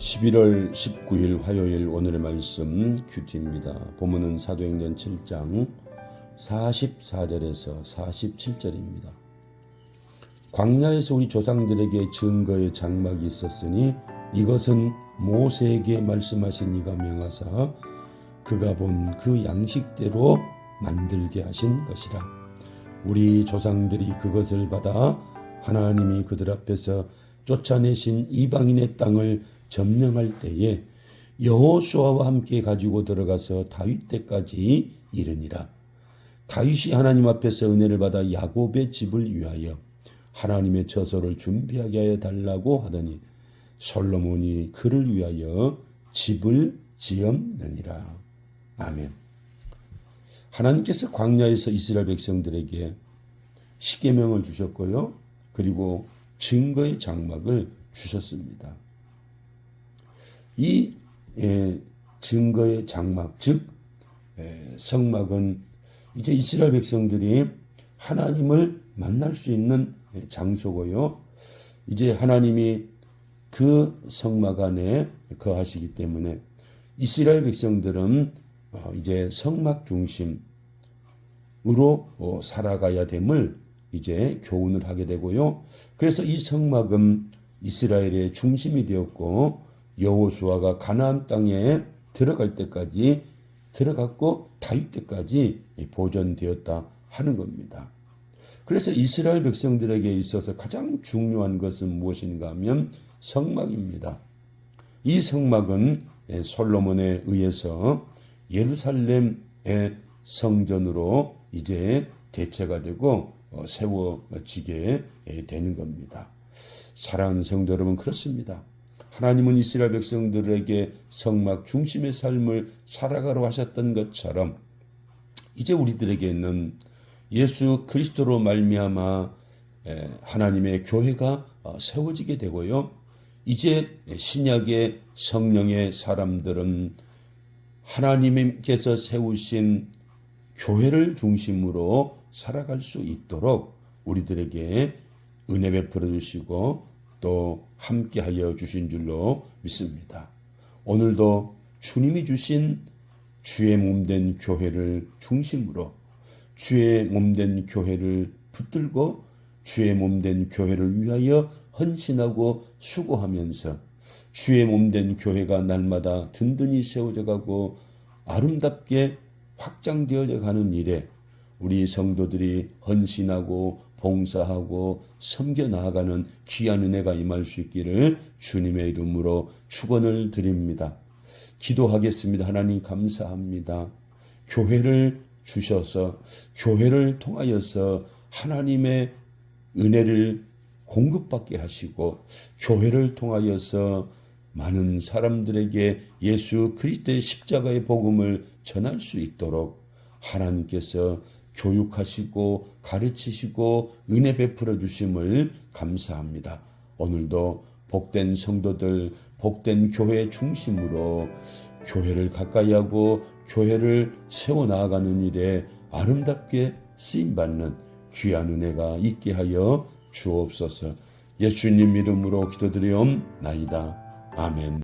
11월 19일 화요일 오늘의 말씀 큐티입니다. 본문은 사도행전 7장 44절에서 47절입니다. 광야에서 우리 조상들에게 증거의 장막이 있었으니 이것은 모세에게 말씀하신 이가 명하사 그가 본 그 양식대로 만들게 하신 것이라. 우리 조상들이 그것을 받아 하나님이 그들 앞에서 쫓아내신 이방인의 땅을 점령할 때에 여호수아와 함께 가지고 들어가서 다윗 때까지 이르니라. 다윗이 하나님 앞에서 은혜를 받아 야곱의 집을 위하여 하나님의 처소를 준비하게 하여 달라고 하더니 솔로몬이 그를 위하여 집을 지었느니라. 아멘. 하나님께서 광야에서 이스라엘 백성들에게 십계명을 주셨고요. 그리고 증거의 장막을 주셨습니다. 이 예, 증거의 장막, 즉 예, 성막은 이제 이스라엘 백성들이 하나님을 만날 수 있는 예, 장소고요. 이제 하나님이 그 성막 안에 거하시기 때문에 이스라엘 백성들은 어, 이제 성막 중심으로 어, 살아가야 됨을 이제 교훈을 하게 되고요. 그래서 이 성막은 이스라엘의 중심이 되었고 여호수아가 가나안 땅에 들어갈 때까지 들어갔고 다윗 때까지 보존되었다 하는 겁니다. 그래서 이스라엘 백성들에게 있어서 가장 중요한 것은 무엇인가 하면 성막입니다. 이 성막은 솔로몬에 의해서 예루살렘의 성전으로 이제 대체가 되고 세워지게 되는 겁니다. 사랑하는 성도 여러분 그렇습니다. 하나님은 이스라엘 백성들에게 성막 중심의 삶을 살아가려 하셨던 것처럼 이제 우리들에게는 예수 그리스도로 말미암아 하나님의 교회가 세워지게 되고요. 이제 신약의 성령의 사람들은 하나님께서 세우신 교회를 중심으로 살아갈 수 있도록 우리들에게 은혜 베풀어 주시고 또 함께하여 주신 줄로 믿습니다. 오늘도 주님이 주신 주의 몸된 교회를 중심으로 주의 몸된 교회를 붙들고 주의 몸된 교회를 위하여 헌신하고 수고하면서 주의 몸된 교회가 날마다 든든히 세워져 가고 아름답게 확장되어져 가는 일에 우리 성도들이 헌신하고 봉사하고 섬겨 나아가는 귀한 은혜가 임할 수 있기를 주님의 이름으로 축원을 드립니다. 기도하겠습니다. 하나님 감사합니다. 교회를 주셔서 교회를 통하여서 하나님의 은혜를 공급받게 하시고 교회를 통하여서 많은 사람들에게 예수 그리스도의 십자가의 복음을 전할 수 있도록 하나님께서 교육하시고 가르치시고 은혜 베풀어 주심을 감사합니다. 오늘도 복된 성도들, 복된 교회 중심으로 교회를 가까이 하고 교회를 세워 나아가는 일에 아름답게 쓰임 받는 귀한 은혜가 있게 하여 주옵소서. 예수님 이름으로 기도드리옵나이다. 아멘.